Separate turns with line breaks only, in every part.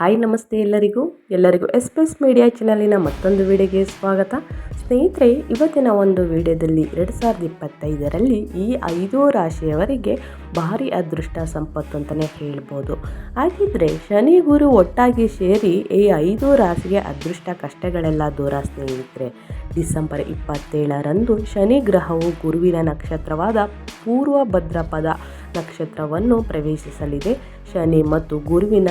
Hi, ನಮಸ್ತೆ ಎಲ್ಲರಿಗೂ. ಎಲ್ಲರಿಗೂ ಎಸ್ಪೆಸ್ ಮೀಡಿಯಾ ಚಾನಲಿನ ಮತ್ತೊಂದು ವಿಡಿಯೋಗೆ ಸ್ವಾಗತ. ಸ್ನೇಹಿತರೆ, ಇವತ್ತಿನ ಒಂದು ವಿಡಿಯೋದಲ್ಲಿ ಎರಡು ಸಾವಿರದ ಇಪ್ಪತ್ತೈದರಲ್ಲಿ ಈ ಐದು ರಾಶಿಯವರಿಗೆ ಭಾರಿ ಅದೃಷ್ಟ ಸಂಪತ್ತು ಅಂತಲೇ ಹೇಳ್ಬೋದು. ಹಾಗಿದ್ರೆ ಶನಿ ಗುರು ಒಟ್ಟಾಗಿ ಸೇರಿ ಈ ಐದು ರಾಶಿಗೆ ಅದೃಷ್ಟ ಕಷ್ಟಗಳೆಲ್ಲ ದೂರ ಸ್ನೇಹಿತರೆ. ಡಿಸೆಂಬರ್ ಇಪ್ಪತ್ತೇಳರಂದು ಶನಿ ಗ್ರಹವು ಗುರುವಿನ ನಕ್ಷತ್ರವಾದ ಪೂರ್ವ ಭದ್ರಪದ ನಕ್ಷತ್ರವನ್ನು ಪ್ರವೇಶಿಸಲಿದೆ. ಶನಿ ಮತ್ತು ಗುರುವಿನ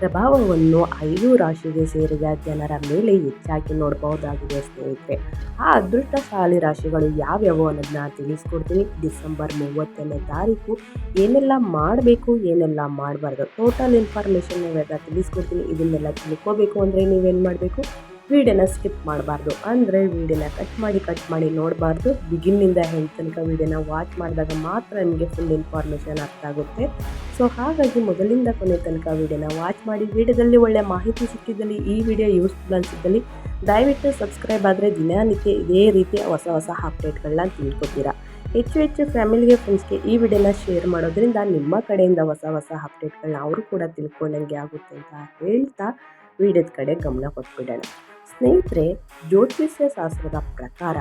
ಪ್ರಭಾವವನ್ನು ಐದು ರಾಶಿಗೆ ಸೇರಿದ ಜನರ ಮೇಲೆ ಹೆಚ್ಚಾಗಿ ನೋಡಬಹುದಾಗಿದೆ ಸ್ನೇಹಿತರೆ. ಆ ಅದೃಷ್ಟಶಾಲಿ ರಾಶಿಗಳು ಯಾವ್ಯಾವು ಅನ್ನೋದನ್ನ ತಿಳಿಸ್ಕೊಡ್ತೀನಿ. ಡಿಸೆಂಬರ್ ಮೂವತ್ತನೇ ತಾರೀಕು ಏನೆಲ್ಲ ಮಾಡಬೇಕು, ಏನೆಲ್ಲ ಮಾಡಬಾರ್ದು ಟೋಟಲ್ ಇನ್ಫಾರ್ಮೇಷನ್ ನೀವೆಲ್ಲ ತಿಳಿಸ್ಕೊಡ್ತೀನಿ. ಇದನ್ನೆಲ್ಲ ತಿಳ್ಕೋಬೇಕು ಅಂದರೆ ನೀವೇನು ಮಾಡಬೇಕು? ವೀಡಿಯೋನ ಸ್ಕಿಪ್ ಮಾಡಬಾರ್ದು. ಅಂದರೆ ವೀಡಿಯೋನ ಕಟ್ ಮಾಡಿ ಕಟ್ ಮಾಡಿ ನೋಡಬಾರ್ದು. ಬಿಗಿನ್ನಿಂದ ಹೆಂಡ್ ತನಕ ವೀಡಿಯೋನ ವಾಚ್ ಮಾಡಿದಾಗ ಮಾತ್ರ ನಿಮಗೆ ಫುಲ್ ಇನ್ಫಾರ್ಮೇಷನ್ ಅರ್ಥ ಆಗುತ್ತೆ. ಸೊ ಹಾಗಾಗಿ ಮೊದಲಿಂದ ಕೊನೆ ತನಕ ವೀಡಿಯೋನ ವಾಚ್ ಮಾಡಿ. ವೀಡಿಯೋದಲ್ಲಿ ಒಳ್ಳೆ ಮಾಹಿತಿ ಸಿಕ್ಕಿದ್ದಲ್ಲಿ, ಈ ವಿಡಿಯೋ ಯೂಸ್ಫುಲ್ ಅನಿಸಿದ್ದಲ್ಲಿ, ದಯವಿಟ್ಟು ಸಬ್ಸ್ಕ್ರೈಬ್ ಆದರೆ ದಿನನಿತ್ಯ ಇದೇ ರೀತಿಯ ಹೊಸ ಹೊಸ ಅಪ್ಡೇಟ್ಗಳನ್ನ ತಿಳ್ಕೊತೀರಾ. ಹೆಚ್ಚು ಹೆಚ್ಚು ಫ್ಯಾಮಿಲಿಗೆ ಫ್ರೆಂಡ್ಸ್ಗೆ ಈ ವಿಡಿಯೋನ ಶೇರ್ ಮಾಡೋದ್ರಿಂದ ನಿಮ್ಮ ಕಡೆಯಿಂದ ಹೊಸ ಹೊಸ ಅಪ್ಡೇಟ್ಗಳನ್ನ ಅವರು ಕೂಡ ತಿಳ್ಕೊಂಡಂಗೆ ಆಗುತ್ತೆ ಅಂತ ಹೇಳ್ತಾ ವಿಡಿಯೋದ ಕಡೆ ಗಮನ ಕೊಟ್ಬಿಡೋಣ. ಸ್ನೇಹಿತರೆ, ಜ್ಯೋತಿಷ್ಯ ಶಾಸ್ತ್ರದ ಪ್ರಕಾರ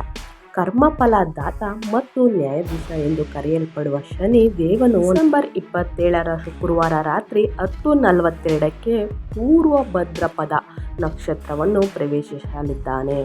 ಕರ್ಮಫಲ ದಾತ ಮತ್ತು ನ್ಯಾಯಾಧೀಶ ಎಂದು ಕರೆಯಲ್ಪಡುವ ಶನಿ ದೇವನು ನವೆಂಬರ್ ಇಪ್ಪತ್ತೇಳರ ಶುಕ್ರವಾರ ರಾತ್ರಿ ಹತ್ತು ನಲವತ್ತೆರಡಕ್ಕೆ ಪೂರ್ವ ಭದ್ರಪದ ನಕ್ಷತ್ರವನ್ನು ಪ್ರವೇಶಿಸಲಿದ್ದಾನೆ.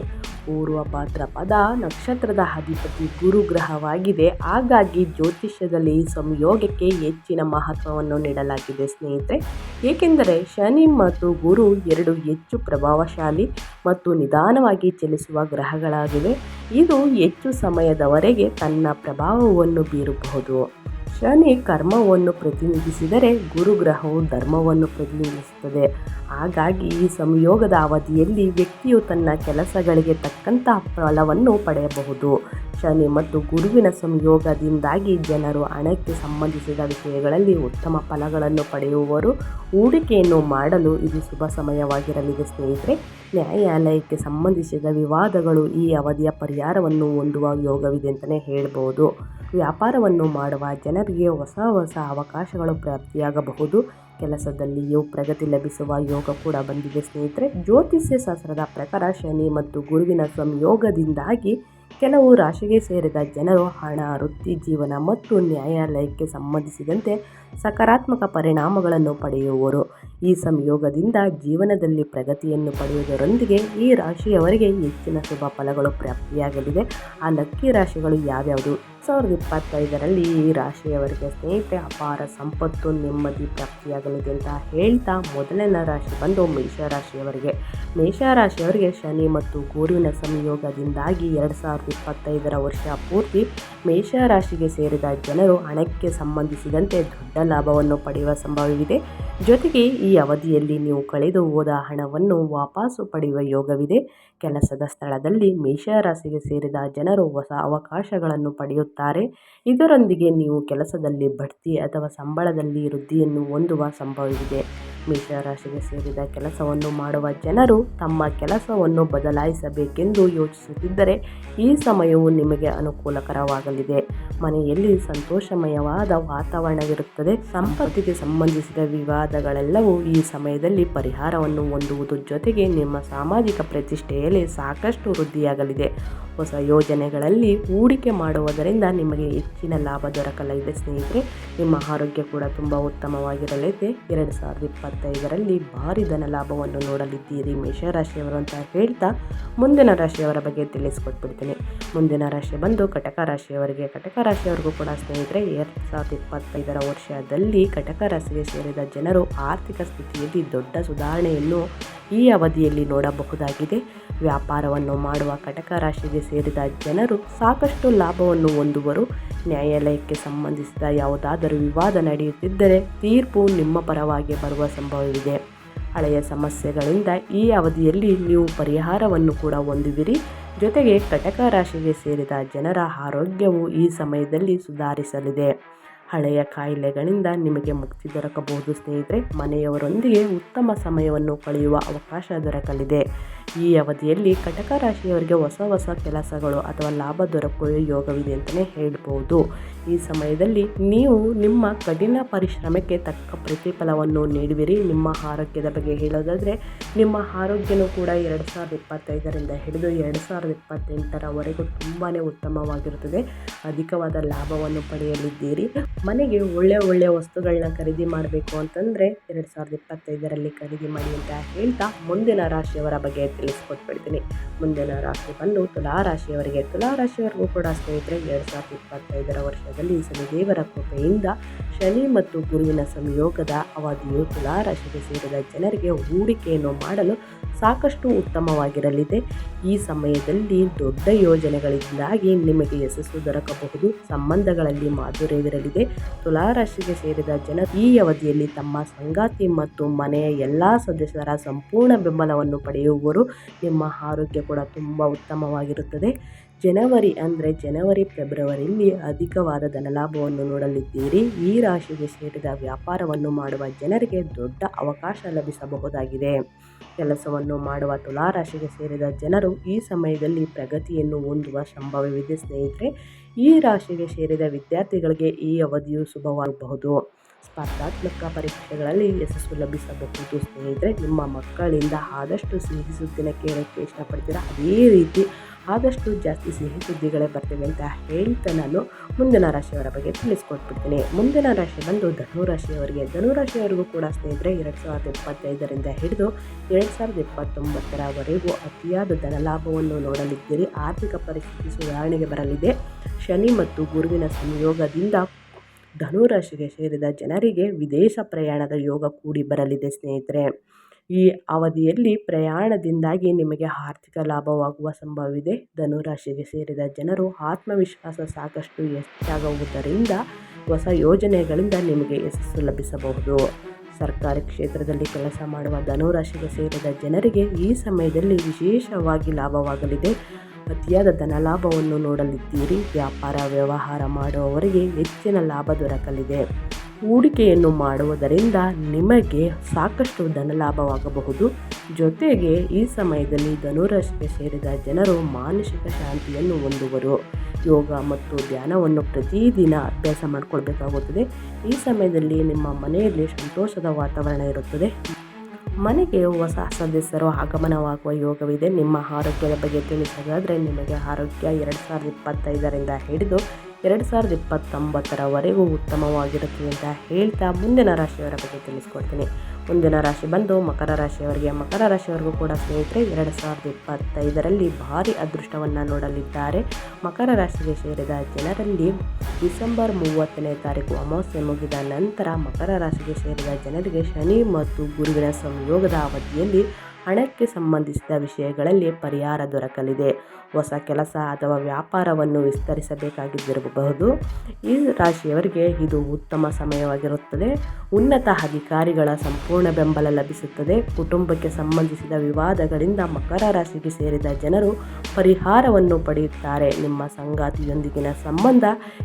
ಪೂರ್ವ ಭಾದ್ರಪದ ನಕ್ಷತ್ರದ ಅಧಿಪತಿ ಗುರು ಗ್ರಹವಾಗಿದೆ ಹಾಗಾಗಿ ಜ್ಯೋತಿಷ್ಯದಲ್ಲಿ ಸಂಯೋಗಕ್ಕೆ ಹೆಚ್ಚಿನ ಮಹತ್ವವನ್ನು ನೀಡಲಾಗಿದೆ ಸ್ನೇಹಿತರೆ. ಏಕೆಂದರೆ ಶನಿ ಮತ್ತು ಗುರು ಎರಡು ಹೆಚ್ಚು ಪ್ರಭಾವಶಾಲಿ ಮತ್ತು ನಿಧಾನವಾಗಿ ಚಲಿಸುವ ಗ್ರಹಗಳಾಗಿವೆ. ಇದು ಹೆಚ್ಚು ಸಮಯದವರೆಗೆ ತನ್ನ ಪ್ರಭಾವವನ್ನು ಬೀರಬಹುದು. ಶನಿ ಕರ್ಮವನ್ನು ಪ್ರತಿನಿಧಿಸಿದರೆ ಗುರುಗ್ರಹವು ಧರ್ಮವನ್ನು ಪ್ರತಿನಿಧಿಸುತ್ತದೆ. ಹಾಗಾಗಿ ಈ ಸಂಯೋಗದ ಅವಧಿಯಲ್ಲಿ ವ್ಯಕ್ತಿಯು ತನ್ನ ಕೆಲಸಗಳಿಗೆ ತಕ್ಕಂತಹ ಫಲವನ್ನು ಪಡೆಯಬಹುದು. ಶನಿ ಮತ್ತು ಗುರುವಿನ ಸಂಯೋಗದಿಂದಾಗಿ ಜನರು ಹಣಕ್ಕೆ ಸಂಬಂಧಿಸಿದ ವಿಷಯಗಳಲ್ಲಿ ಉತ್ತಮ ಫಲಗಳನ್ನು ಪಡೆಯುವವರು. ಹೂಡಿಕೆಯನ್ನು ಮಾಡಲು ಇದು ಶುಭ ಸಮಯವಾಗಿರಲಿದೆ ಸ್ನೇಹಿತರೆ. ನ್ಯಾಯಾಲಯಕ್ಕೆ ಸಂಬಂಧಿಸಿದ ವಿವಾದಗಳು ಈ ಅವಧಿಯ ಪರಿಹಾರವನ್ನು ಹೊಂದುವ ಯೋಗವಿದೆ ಅಂತಲೇ ಹೇಳ್ಬೋದು. ವ್ಯಾಪಾರವನ್ನು ಮಾಡುವ ಜನರಿಗೆ ಹೊಸ ಹೊಸ ಅವಕಾಶಗಳು ಪ್ರಾಪ್ತಿಯಾಗಬಹುದು. ಕೆಲಸದಲ್ಲಿಯೂ ಪ್ರಗತಿ ಲಭಿಸುವ ಯೋಗ ಕೂಡ ಬಂದಿದೆ ಸ್ನೇಹಿತರೆ. ಜ್ಯೋತಿಷ್ಯ ಶಾಸ್ತ್ರದ ಪ್ರಕಾರ ಶನಿ ಮತ್ತು ಗುರುವಿನ ಸಂಯೋಗದಿಂದಾಗಿ ಕೆಲವು ರಾಶಿಗೆ ಸೇರಿದ ಜನರು ಹಣ, ವೃತ್ತಿ ಜೀವನ ಮತ್ತು ನ್ಯಾಯಾಲಯಕ್ಕೆ ಸಂಬಂಧಿಸಿದಂತೆ ಸಕಾರಾತ್ಮಕ ಪರಿಣಾಮಗಳನ್ನು ಪಡೆಯುವರು. ಈ ಸಂಯೋಗದಿಂದ ಜೀವನದಲ್ಲಿ ಪ್ರಗತಿಯನ್ನು ಪಡೆಯುವುದರೊಂದಿಗೆ ಈ ರಾಶಿಯವರಿಗೆ ಹೆಚ್ಚಿನ ಶುಭ ಫಲಗಳು ಪ್ರಾಪ್ತಿಯಾಗಲಿದೆ ಆ ಲಕ್ಕಿ ರಾಶಿಗಳು ಯಾವ್ಯಾವುದು? ಸಾವಿರದ ಇಪ್ಪತ್ತೈದರಲ್ಲಿ ಈ ರಾಶಿಯವರಿಗೆ ಸ್ನೇಹಿತರೆ ಅಪಾರ ಸಂಪತ್ತು, ನೆಮ್ಮದಿ ಪ್ರಾಪ್ತಿಯಾಗಲಿದೆ ಅಂತ ಹೇಳ್ತಾ ಮೊದಲನೇ ರಾಶಿ ಬಂದು ಮೇಷರಾಶಿಯವರಿಗೆ. ಮೇಷರಾಶಿಯವರಿಗೆ ಶನಿ ಮತ್ತು ಗುರುವಿನ ಸಂಯೋಗದಿಂದಾಗಿ ಎರಡು ಸಾವಿರದ ಇಪ್ಪತ್ತೈದರ ವರ್ಷ ಪೂರ್ತಿ ಮೇಷರಾಶಿಗೆ ಸೇರಿದ ಜನರು ಹಣಕ್ಕೆ ಸಂಬಂಧಿಸಿದಂತೆ ದೊಡ್ಡ ಲಾಭವನ್ನು ಪಡೆಯುವ ಸಂಭವವಿದೆ. ಜೊತೆಗೆ ಈ ಅವಧಿಯಲ್ಲಿ ನೀವು ಕಳೆದು ಹೋದ ಹಣವನ್ನು ವಾಪಸ್ಸು ಪಡೆಯುವ ಯೋಗವಿದೆ. ಕೆಲಸದ ಸ್ಥಳದಲ್ಲಿ ಮೇಷರಾಶಿಗೆ ಸೇರಿದ ಜನರು ಹೊಸ ಅವಕಾಶಗಳನ್ನು ಪಡೆಯುತ್ತಾರೆ. ಇದರೊಂದಿಗೆ ನೀವು ಕೆಲಸದಲ್ಲಿ ಬಡ್ತಿ ಅಥವಾ ಸಂಬಳದಲ್ಲಿ ವೃದ್ಧಿಯನ್ನು ಹೊಂದುವ ಸಂಭವವಿದೆ. ಮೇಷರಾಶಿಗೆ ಸೇರಿದ ಕೆಲಸವನ್ನು ಮಾಡುವ ಜನರು ತಮ್ಮ ಕೆಲಸವನ್ನು ಬದಲಾಯಿಸಬೇಕೆಂದು ಯೋಚಿಸುತ್ತಿದ್ದರೆ ಈ ಸಮಯವು ನಿಮಗೆ ಅನುಕೂಲಕರವಾಗಲಿದೆ. ಮನೆಯಲ್ಲಿ ಸಂತೋಷಮಯವಾದ ವಾತಾವರಣವಿರುತ್ತದೆ. ಸಂಪತ್ತಿಗೆ ಸಂಬಂಧಿಸಿದ ವಿವಾದಗಳೆಲ್ಲವೂ ಈ ಸಮಯದಲ್ಲಿ ಪರಿಹಾರವನ್ನು ಹೊಂದುವುದು ಜೊತೆಗೆ ನಿಮ್ಮ ಸಾಮಾಜಿಕ ಪ್ರತಿಷ್ಠೆಯಲ್ಲಿ ಸಾಕಷ್ಟು ವೃದ್ಧಿಯಾಗಲಿದೆ. ಹೊಸ ಯೋಜನೆಗಳಲ್ಲಿ ಹೂಡಿಕೆ ಮಾಡುವುದರಿಂದ ನಿಮಗೆ ಹೆಚ್ಚಿನ ಲಾಭ ದೊರಕಲಿದೆ ಸ್ನೇಹಿತರೆ, ನಿಮ್ಮ ಆರೋಗ್ಯ ಕೂಡ ತುಂಬ ಉತ್ತಮವಾಗಿರಲಿದೆ. ಎರಡು ಸಾವಿರದ ಇಪ್ಪತ್ತೈದರಲ್ಲಿ ಭಾರಿ ಧನ ಲಾಭವನ್ನು ನೋಡಲಿದ್ದೀರಿ. ಮೇಷರಾಶಿಯವರು ಅಂತ ಹೇಳ್ತಾ ಮುಂದಿನ ರಾಶಿಯವರ ಬಗ್ಗೆ ತಿಳಿಸ್ಕೊಟ್ಬಿಡ್ತೀನಿ. ಮುಂದಿನ ರಾಶಿ ಬಂದು ಕಟಕ ರಾಶಿಯವರಿಗೆ. ಕಟಕ ರಾಶಿಯವರಿಗೂ ಕೂಡ ಸ್ನೇಹಿತರೆ, ಎರಡು ಸಾವಿರದ ಇಪ್ಪತ್ತೈದರ ವರ್ಷದಲ್ಲಿ ಕಟಕ ರಾಶಿಗೆ ಸೇರಿದ ಜನರು ಆರ್ಥಿಕ ಸ್ಥಿತಿಯಲ್ಲಿ ದೊಡ್ಡ ಸುಧಾರಣೆಯನ್ನು ಈ ಅವಧಿಯಲ್ಲಿ ನೋಡಬಹುದಾಗಿದೆ. ವ್ಯಾಪಾರವನ್ನು ಮಾಡುವ ಕಟಕ ರಾಶಿಗೆ ಸೇರಿದ ಜನರು ಸಾಕಷ್ಟು ಲಾಭವನ್ನು ಹೊಂದುವರು. ನ್ಯಾಯಾಲಯಕ್ಕೆ ಸಂಬಂಧಿಸಿದ ಯಾವುದಾದರೂ ವಿವಾದ ನಡೆಯುತ್ತಿದ್ದರೆ ತೀರ್ಪು ನಿಮ್ಮ ಪರವಾಗಿ ಬರುವ ಸಂಭವವಿದೆ. ಹಳೆಯ ಸಮಸ್ಯೆಗಳಿಂದ ಈ ಅವಧಿಯಲ್ಲಿ ನೀವು ಪರಿಹಾರವನ್ನು ಕೂಡ ಹೊಂದುವಿರಿ. ಜೊತೆಗೆ ಕಟಕ ರಾಶಿಗೆ ಸೇರಿದ ಜನರ ಆರೋಗ್ಯವು ಈ ಸಮಯದಲ್ಲಿ ಸುಧಾರಿಸಲಿದೆ. ಹಳೆಯ ಕಾಯಿಲೆಗಳಿಂದ ನಿಮಗೆ ಮುಕ್ತಿ ದೊರಕಬಹುದು, ಸ್ನೇಹಿತರೆ. ಮನೆಯವರೊಂದಿಗೆ ಉತ್ತಮ ಸಮಯವನ್ನು ಕಳೆಯುವ ಅವಕಾಶ ದೊರಕಲಿದೆ. ಈ ಅವಧಿಯಲ್ಲಿ ಕಟಕ ರಾಶಿಯವರಿಗೆ ಹೊಸ ಹೊಸ ಕೆಲಸಗಳು ಅಥವಾ ಲಾಭ ದೊರಕುವ ಯೋಗವಿದೆ ಅಂತಲೇ ಹೇಳ್ಬೋದು ಈ ಸಮಯದಲ್ಲಿ ನೀವು ನಿಮ್ಮ ಕಠಿಣ ಪರಿಶ್ರಮಕ್ಕೆ ತಕ್ಕ ಪ್ರತಿಫಲವನ್ನು ನೀಡುವಿರಿ. ನಿಮ್ಮ ಆರೋಗ್ಯದ ಬಗ್ಗೆ ಹೇಳೋದಾದರೆ, ನಿಮ್ಮ ಆರೋಗ್ಯನೂ ಕೂಡ ಎರಡು ಸಾವಿರದ ಇಪ್ಪತ್ತೈದರಿಂದ ಹಿಡಿದು ಎರಡು ಸಾವಿರದ ಇಪ್ಪತ್ತೆಂಟರವರೆಗೂ ತುಂಬಾ ಉತ್ತಮವಾಗಿರುತ್ತದೆ. ಅಧಿಕವಾದ ಲಾಭವನ್ನು ಪಡೆಯಲಿದ್ದೀರಿ. ಮನೆಗೆ ಒಳ್ಳೆಯ ಒಳ್ಳೆಯ ವಸ್ತುಗಳನ್ನ ಖರೀದಿ ಮಾಡಬೇಕು ಅಂತಂದರೆ ಎರಡು ಸಾವಿರದ ಇಪ್ಪತ್ತೈದರಲ್ಲಿ ಖರೀದಿ ಮಾಡಿ ಅಂತ ಹೇಳ್ತಾ ಮುಂದಿನ ರಾಶಿಯವರ ಬಗ್ಗೆ ತಿಳಿಸ್ಕೊಟ್ಬಿಡ್ತೀನಿ. ಮುಂದಿನ ರಾಶಿ ಬಂದು ತುಲಾ ರಾಶಿಯವರಿಗೆ. ತುಲಾ ರಾಶಿಯವರೆಗೂ ಕೂಡ ಸ್ನೇಹಿತರೆ, ಎರಡು ಸಾವಿರದ ಇಪ್ಪತ್ತೈದರ ವರ್ಷದಲ್ಲಿ ಶನಿದೇವರ ಕೃಪೆಯಿಂದ ಶನಿ ಮತ್ತು ಗುರುವಿನ ಸಂಯೋಗದ ಅವಧಿಯು ತುಲಾ ರಾಶಿಗೆ ಸೇರಿದ ಜನರಿಗೆ ಹೂಡಿಕೆಯನ್ನು ಮಾಡಲು ಸಾಕಷ್ಟು ಉತ್ತಮವಾಗಿರಲಿದೆ. ಈ ಸಮಯದಲ್ಲಿ ದೊಡ್ಡ ಯೋಜನೆಗಳಿಂದಾಗಿ ನಿಮಗೆ ಯಶಸ್ಸು ದೊರಕಬಹುದು. ಸಂಬಂಧಗಳಲ್ಲಿ ಮಾಧುರ್ಯವಿರಲಿದೆ. ತುಲಾರಾಶಿಗೆ ಸೇರಿದ ಜನ ಈ ಅವಧಿಯಲ್ಲಿ ತಮ್ಮ ಸಂಗಾತಿ ಮತ್ತು ಮನೆಯ ಎಲ್ಲ ಸದಸ್ಯರ ಸಂಪೂರ್ಣ ಬೆಂಬಲವನ್ನು ಪಡೆಯುವವರು ನಿಮ್ಮ ಆರೋಗ್ಯ ಕೂಡ ತುಂಬ ಉತ್ತಮವಾಗಿರುತ್ತದೆ. ಜನವರಿ ಅಂದರೆ ಜನವರಿ, ಫೆಬ್ರವರಿಯಲ್ಲಿ ಅಧಿಕವಾದ ಧನಲಾಭವನ್ನು ನೋಡಲಿದ್ದೀರಿ. ಈ ರಾಶಿಗೆ ಸೇರಿದ ವ್ಯಾಪಾರವನ್ನು ಮಾಡುವ ಜನರಿಗೆ ದೊಡ್ಡ ಅವಕಾಶ ಲಭಿಸಬಹುದಾಗಿದೆ. ಕೆಲಸವನ್ನು ಮಾಡುವ ತುಲಾರಾಶಿಗೆ ಸೇರಿದ ಜನರು ಈ ಸಮಯದಲ್ಲಿ ಪ್ರಗತಿಯನ್ನು ಹೊಂದುವ ಸಂಭವವಿದೆ ಸ್ನೇಹಿತರೆ. ಈ ರಾಶಿಗೆ ಸೇರಿದ ವಿದ್ಯಾರ್ಥಿಗಳಿಗೆ ಈ ಅವಧಿಯು ಶುಭವಾಗಬಹುದು. ಸ್ಪರ್ಧಾತ್ಮಕ ಪರೀಕ್ಷೆಗಳಲ್ಲಿ ಯಶಸ್ಸು ಲಭಿಸಬಹುದು ಸ್ನೇಹಿತರೆ. ನಿಮ್ಮ ಮಕ್ಕಳಿಂದ ಆದಷ್ಟು ಸಿಹಿ ಸುದ್ದಿನ ಕೇಳೋಕ್ಕೆ ಇಷ್ಟಪಡ್ತೀರಾ? ಅದೇ ರೀತಿ ಆದಷ್ಟು ಜಾಸ್ತಿ ಸಿಹಿ ಸುದ್ದಿಗಳೇ ಬರ್ತವೆ ಅಂತ ಹೇಳ್ತಾ ನಾನು ಮುಂದಿನ ರಾಶಿಯವರ ಬಗ್ಗೆ ತಿಳಿಸ್ಕೊಟ್ಬಿಡ್ತೀನಿ. ಮುಂದಿನ ರಾಶಿ ಬಂದು ಧನುರಾಶಿಯವರಿಗೆ ರಾಶಿಯವರಿಗೆ. ಧನು ರಾಶಿಯವರಿಗೂ ಕೂಡ ಸ್ನೇಹಿತರೆ, ಎರಡು ಸಾವಿರದ ಇಪ್ಪತ್ತೈದರಿಂದ ಹಿಡಿದು ಎರಡು ಸಾವಿರದ ಇಪ್ಪತ್ತೊಂಬತ್ತರವರೆಗೂ ಅತಿಯಾದ ಧನಲಾಭವನ್ನು ನೋಡಲಿದ್ದೀರಿ. ಆರ್ಥಿಕ ಪರಿಸ್ಥಿತಿ ಸುಧಾರಣೆಗೆ ಬರಲಿದೆ. ಶನಿ ಮತ್ತು ಗುರುವಿನ ಸಂಯೋಗದಿಂದ ಧನುರಾಶಿಗೆ ಸೇರಿದ ಜನರಿಗೆ ವಿದೇಶ ಪ್ರಯಾಣದ ಯೋಗ ಕೂಡಿ ಬರಲಿದೆ ಸ್ನೇಹಿತರೆ. ಈ ಅವಧಿಯಲ್ಲಿ ಪ್ರಯಾಣದಿಂದಾಗಿ ನಿಮಗೆ ಆರ್ಥಿಕ ಲಾಭವಾಗುವ ಸಂಭವವಿದೆ. ಧನುರಾಶಿಗೆ ಸೇರಿದ ಜನರು ಆತ್ಮವಿಶ್ವಾಸ ಸಾಕಷ್ಟು ಹೆಚ್ಚಾಗುವುದರಿಂದ ಹೊಸ ಯೋಜನೆಗಳಿಂದ ನಿಮಗೆ ಯಶಸ್ಸು ಲಭಿಸಬಹುದು. ಸರ್ಕಾರಿ ಕ್ಷೇತ್ರದಲ್ಲಿ ಕೆಲಸ ಮಾಡುವ ಧನುರಾಶಿಗೆ ಸೇರಿದ ಜನರಿಗೆ ಈ ಸಮಯದಲ್ಲಿ ವಿಶೇಷವಾಗಿ ಲಾಭವಾಗಲಿದೆ. ಅತಿಯಾದ ಧನಲಾಭವನ್ನು ನೋಡಲಿದ್ದೀರಿ. ವ್ಯಾಪಾರ, ವ್ಯವಹಾರ ಮಾಡುವವರಿಗೆ ಹೆಚ್ಚಿನ ಲಾಭ ದೊರಕಲಿದೆ. ಹೂಡಿಕೆಯನ್ನು ಮಾಡುವುದರಿಂದ ನಿಮಗೆ ಸಾಕಷ್ಟು ಧನಲಾಭವಾಗಬಹುದು. ಜೊತೆಗೆ ಈ ಸಮಯದಲ್ಲಿ ಧನುರಾಶಿಗೆ ಸೇರಿದ ಜನರು ಮಾನಸಿಕ ಶಾಂತಿಯನ್ನು ಹೊಂದುವರು. ಯೋಗ ಮತ್ತು ಧ್ಯಾನವನ್ನು ಪ್ರತಿದಿನ ಅಭ್ಯಾಸ ಮಾಡಿಕೊಳ್ಬೇಕಾಗುತ್ತದೆ. ಈ ಸಮಯದಲ್ಲಿ ನಿಮ್ಮ ಮನೆಯಲ್ಲಿ ಸಂತೋಷದ ವಾತಾವರಣ ಇರುತ್ತದೆ. ಮನೆಗೆ ಹೊಸ ಸದಸ್ಯರು ಆಗಮನವಾಗುವ ಯೋಗವಿದೆ. ನಿಮ್ಮ ಆರೋಗ್ಯದ ಬಗ್ಗೆ ತಿಳಿಸೋದಾದರೆ ನಿಮಗೆ ಆರೋಗ್ಯ ಎರಡು ಸಾವಿರದ ಇಪ್ಪತ್ತೈದರಿಂದ ಹಿಡಿದು ಎರಡು ಸಾವಿರದ ಇಪ್ಪತ್ತೊಂಬತ್ತರವರೆಗೂ ಉತ್ತಮವಾಗಿರುತ್ತದೆ ಅಂತ ಹೇಳ್ತಾ ಮುಂದಿನ ರಾಶಿಯವರ ಬಗ್ಗೆ ತಿಳಿಸ್ಕೊಡ್ತೀನಿ. ಮುಂದಿನ ರಾಶಿ ಬಂದು ಮಕರ ರಾಶಿಯವರಿಗೆ, ಮಕರ ರಾಶಿಯವರಿಗೂ ಕೂಡ ಸ್ನೇಹಿತರೆ, ಎರಡು ಸಾವಿರದ ಇಪ್ಪತ್ತೈದರಲ್ಲಿ ಭಾರಿ ಅದೃಷ್ಟವನ್ನು ನೋಡಲಿದ್ದಾರೆ. ಮಕರ ರಾಶಿಗೆ ಸೇರಿದ ಜನರಲ್ಲಿ ಡಿಸೆಂಬರ್ ಮೂವತ್ತನೇ ತಾರೀಕು ಅಮಾವಾಸ್ಯೆ ಮುಗಿದ ನಂತರ ಮಕರ ರಾಶಿಗೆ ಸೇರಿದ ಜನರಿಗೆ ಶನಿ ಮತ್ತು ಗುರುವಿನ ಸಂಯೋಗದ ಅವಧಿಯಲ್ಲಿ ಹಣಕ್ಕೆ ಸಂಬಂಧಿಸಿದ ವಿಷಯಗಳಲ್ಲಿ ಪರಿಹಾರ ದೊರಕಲಿದೆ. ಹೊಸ ಕೆಲಸ ಅಥವಾ ವ್ಯಾಪಾರವನ್ನು ವಿಸ್ತರಿಸಬೇಕಾಗಿದ್ದಿರಬಹುದು. ಈ ರಾಶಿಯವರಿಗೆ ಇದು ಉತ್ತಮ ಸಮಯವಾಗಿರುತ್ತದೆ. ಉನ್ನತ ಅಧಿಕಾರಿಗಳ ಸಂಪೂರ್ಣ ಬೆಂಬಲ ಲಭಿಸುತ್ತದೆ. ಕುಟುಂಬಕ್ಕೆ ಸಂಬಂಧಿಸಿದ ವಿವಾದಗಳಿಂದ ಮಕರ ರಾಶಿಗೆ ಸೇರಿದ ಜನರು ಪರಿಹಾರವನ್ನು ಪಡೆಯುತ್ತಾರೆ. ನಿಮ್ಮ ಸಂಗಾತಿಯೊಂದಿಗಿನ ಸಂಬಂಧ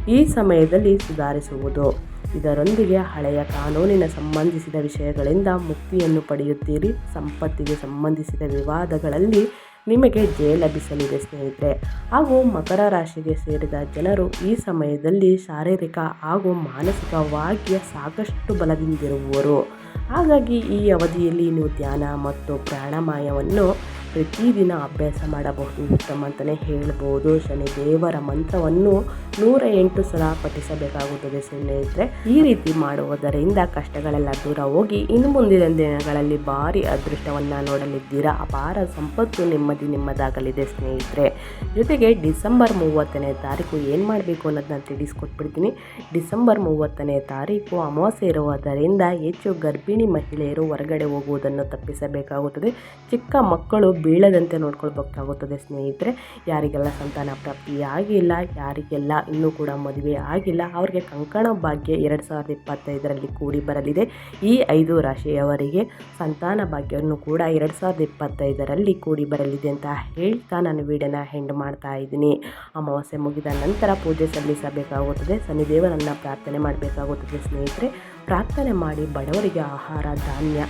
ಈ ಸಮಯದಲ್ಲಿ ಸುಧಾರಿಸುವುದು. ಇದರೊಂದಿಗೆ ಹಳೆಯ ಕಾನೂನಿನ ಸಂಬಂಧಿಸಿದ ವಿಷಯಗಳಿಂದ ಮುಕ್ತಿಯನ್ನು ಪಡೆಯುತ್ತೀರಿ. ಸಂಪತ್ತಿಗೆ ಸಂಬಂಧಿಸಿದ ವಿವಾದಗಳಲ್ಲಿ ನಿಮಗೆ ಜಯ ಲಭಿಸಲಿದೆ ಸ್ನೇಹಿತರೆ. ಹಾಗೂ ಮಕರ ರಾಶಿಗೆ ಸೇರಿದ ಜನರು ಈ ಸಮಯದಲ್ಲಿ ಶಾರೀರಿಕ ಹಾಗೂ ಮಾನಸಿಕವಾಗಿ ಸಾಕಷ್ಟು ಬಲದಿಂದಿರುವರು. ಹಾಗಾಗಿ ಈ ಅವಧಿಯಲ್ಲಿ ನೀವು ಧ್ಯಾನ ಮತ್ತು ಪ್ರಾಣಾಯಾಮವನ್ನು ಪ್ರತಿದಿನ ಅಭ್ಯಾಸ ಮಾಡಬಹುದು, ಉತ್ತಮ ಅಂತಲೇ ಹೇಳ್ಬೋದು. ಶನಿ ದೇವರ ಮಂತ್ರವನ್ನು ನೂರ ಎಂಟು ಸಲ ಪಠಿಸಬೇಕಾಗುತ್ತದೆ ಸ್ನೇಹಿತರೆ. ಈ ರೀತಿ ಮಾಡುವುದರಿಂದ ಕಷ್ಟಗಳೆಲ್ಲ ದೂರ ಹೋಗಿ ಇನ್ನು ಮುಂದಿನ ದಿನಗಳಲ್ಲಿ ಭಾರಿ ಅದೃಷ್ಟವನ್ನು ನೋಡಲಿದ್ದೀರಾ? ಅಪಾರ ಸಂಪತ್ತು ನೆಮ್ಮದಿ ನಿಮ್ಮದಾಗಲಿದೆ ಸ್ನೇಹಿತರೆ. ಜೊತೆಗೆ ಡಿಸೆಂಬರ್ ಮೂವತ್ತನೇ ತಾರೀಕು ಏನು ಮಾಡಬೇಕು ಅನ್ನೋದನ್ನ ತಿಳಿಸ್ಕೊಟ್ಬಿಡ್ತೀನಿ. ಡಿಸೆಂಬರ್ ಮೂವತ್ತನೇ ತಾರೀಕು ಅಮಾವಾಸ್ಯೆ ಇರುವುದರಿಂದ ಹೆಚ್ಚು ಗರ್ಭಿಣಿ ಮಹಿಳೆಯರು ಹೊರಗಡೆ ಹೋಗುವುದನ್ನು ತಪ್ಪಿಸಬೇಕಾಗುತ್ತದೆ. ಚಿಕ್ಕ ಮಕ್ಕಳು ಬೀಳದಂತೆ ನೋಡ್ಕೊಳ್ಬೇಕಾಗುತ್ತದೆ ಸ್ನೇಹಿತರೆ. ಯಾರಿಗೆಲ್ಲ ಸಂತಾನ ಪ್ರಾಪ್ತಿ ಆಗಿಲ್ಲ, ಯಾರಿಗೆಲ್ಲ ಇನ್ನೂ ಕೂಡ ಮದುವೆ ಆಗಿಲ್ಲ, ಅವರಿಗೆ ಕಂಕಣ ಭಾಗ್ಯ ಎರಡು ಸಾವಿರದ ಇಪ್ಪತ್ತೈದರಲ್ಲಿ ಕೂಡಿ ಬರಲಿದೆ. ಈ ಐದು ರಾಶಿಯವರಿಗೆ ಸಂತಾನ ಭಾಗ್ಯವನ್ನು ಕೂಡ ಎರಡು ಸಾವಿರದ ಇಪ್ಪತ್ತೈದರಲ್ಲಿ ಕೂಡಿ ಬರಲಿದೆ ಅಂತ ಹೇಳ್ತಾ ನಾನು ವೀಡಿಯೋನ ಹೆಂಡ್ ಮಾಡ್ತಾ ಇದ್ದೀನಿ. ಅಮಾವಾಸ್ಯೆ ಮುಗಿದ ನಂತರ ಪೂಜೆ ಸಲ್ಲಿಸಬೇಕಾಗುತ್ತದೆ ಶನಿದೇವರನ್ನು ಪ್ರಾರ್ಥನೆ ಮಾಡಬೇಕಾಗುತ್ತದೆ ಸ್ನೇಹಿತರೆ. ಪ್ರಾರ್ಥನೆ ಮಾಡಿ ಬಡವರಿಗೆ ಆಹಾರ, ಧಾನ್ಯ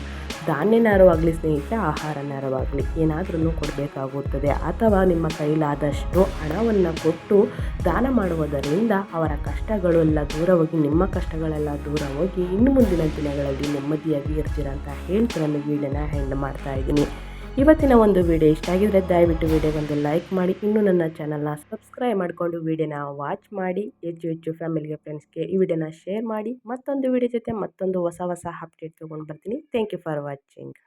ಧಾನ್ಯ ನೆರವಾಗಲಿ ಸ್ನೇಹಿತರೆ, ಆಹಾರ ನೆರವಾಗಲಿ ಏನಾದ್ರೂ ಕೊಡಬೇಕಾಗುತ್ತದೆ. ಅಥವಾ ನಿಮ್ಮ ಕೈಲಾದಷ್ಟು ಹಣವನ್ನು ಕೊಟ್ಟು ದಾನ ಮಾಡುವುದರಿಂದ ಅವರ ಕಷ್ಟಗಳೆಲ್ಲ ದೂರ ಹೋಗಿ, ನಿಮ್ಮ ಕಷ್ಟಗಳೆಲ್ಲ ದೂರ ಹೋಗಿ, ಇನ್ನು ಮುಂದಿನ ದಿನಗಳಲ್ಲಿ ನೆಮ್ಮದಿಯಾಗಿ ಇರ್ತೀರ ಅಂತ ಹೇಳ್ತಾ ನಾನು ವೀಡಿಯೋನ ಹೆಂಡ್ ಮಾಡ್ತಾ ಇದ್ದೀನಿ. ಇವತ್ತಿನ ಒಂದು ವಿಡಿಯೋ ಇಷ್ಟ ಆಗಿದ್ರೆ ದಯವಿಟ್ಟು ವಿಡಿಯೋಗೊಂದು ಲೈಕ್ ಮಾಡಿ. ಇನ್ನೂ ನನ್ನ ಚಾನಲ್ನ ಸಬ್ಸ್ಕ್ರೈಬ್ ಮಾಡಿಕೊಂಡು ವಿಡಿಯೋನ ವಾಚ್ ಮಾಡಿ. ಹೆಚ್ಚು ಹೆಚ್ಚು ಫ್ಯಾಮಿಲಿಗೆ ಫ್ರೆಂಡ್ಸ್ಗೆ ಈ ವಿಡಿಯೋನ ಶೇರ್ ಮಾಡಿ. ಮತ್ತೊಂದು ವಿಡಿಯೋ ಜೊತೆ ಮತ್ತೊಂದು ಹೊಸ ಹೊಸ ಅಪ್ಡೇಟ್ ತೊಗೊಂಡು ಬರ್ತೀನಿ. Thank you for watching